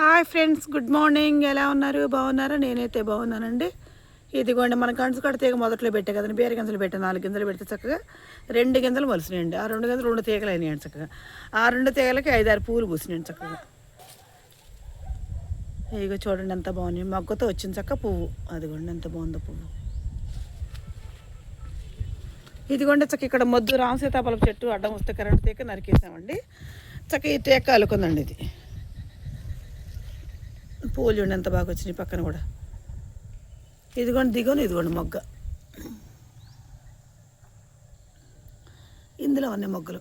Hi friends good morning. ఎలా ఉన్నారు? బాగున్నారా? నేనైతే బాగున్నానండి. ఇదిగోండి మన గంజు కూడా తీగ మొదట్లో పెట్టే కదండి. బీర గింజలు పెట్టే నాలుగు గింజలు పెడితే చక్కగా రెండు గింజలు మొలిసినాయండి. ఆ రెండు గింజలు రెండు తీగలు అయినాయండి చక్కగా. ఆ రెండు తీగలకి ఐదారు పూలు పూసినాయండి చక్కగా. ఇగో చూడండి ఎంత బాగుంది మొగ్గతో వచ్చింది చక్క పువ్వు. అదిగోండి ఎంత బాగుందో పువ్వు. ఇదిగోండి చక్క ఇక్కడ మొద్దు రామసీతాపలం చెట్టు అడ్డం వస్తే కరెంట్ తీగ నరికేసామండి. చక్క ఈ తీగ అలుకుందండి ఇది. పూలు చూడండి ఎంత బాగా వచ్చినాయి పక్కన కూడా. ఇదిగోండి దిగోని ఇదిగోండి మొగ్గ. ఇందులో ఉన్నాయి మొగ్గలు.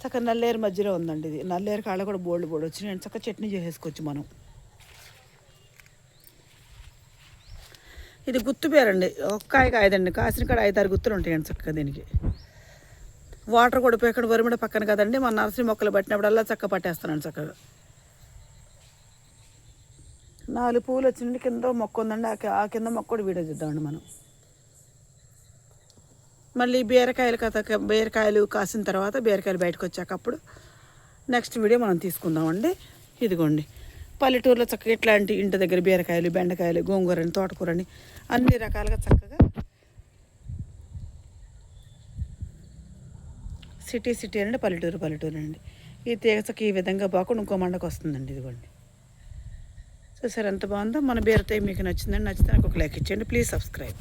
చక్క నల్లేరు మధ్యలో ఉందండి ఇది. నల్లేరు కాళ్ళ కూడా బోల్డ్ బోల్డ్ వచ్చినాయి. చక్క చట్నీ చేసేసుకోవచ్చు మనం. ఇది గుత్తు పేరండి. ఒక్కాయ కాయదండి కాసిన కాడ ఐదారు గుత్తులు ఉంటాయండి చక్కగా దీనికి. వాటర్ కూడా పోయి వరిమిడ పక్కన కదండి మన నర్సరీ మొక్కలు పట్టినప్పుడల్లా చక్క పట్టేస్తున్నాను చక్కగా. నాలుగు పూలు వచ్చినట్టు కింద మొక్క ఉందండి ఆ ఆ కింద మొక్క కూడా వీడియో చూద్దామండి మనం. మళ్ళీ బీరకాయలు కథ బీరకాయలు కాసిన తర్వాత బీరకాయలు బయటకు వచ్చాక అప్పుడు నెక్స్ట్ వీడియో మనం తీసుకుందామండి. ఇదిగోండి పల్లెటూరులో చక్కగా ఇట్లాంటి ఇంటి దగ్గర బీరకాయలు బెండకాయలు గోంగూరని తోటకూరని అన్ని రకాలుగా చక్కగా సిటీ సిటీ అండి పల్లెటూరు పల్లెటూరు అండి. ఈ తీగసకి ఈ విధంగా బాకుండా ఇంకో మండకు వస్తుందండి ఇదిగోండి. చూసారు ఎంత బాగుందో మన బీరకాయ మీకు నచ్చిందండి నచ్చితే నాకు ఒక లైక్ ఇచ్చేయండి. Please subscribe.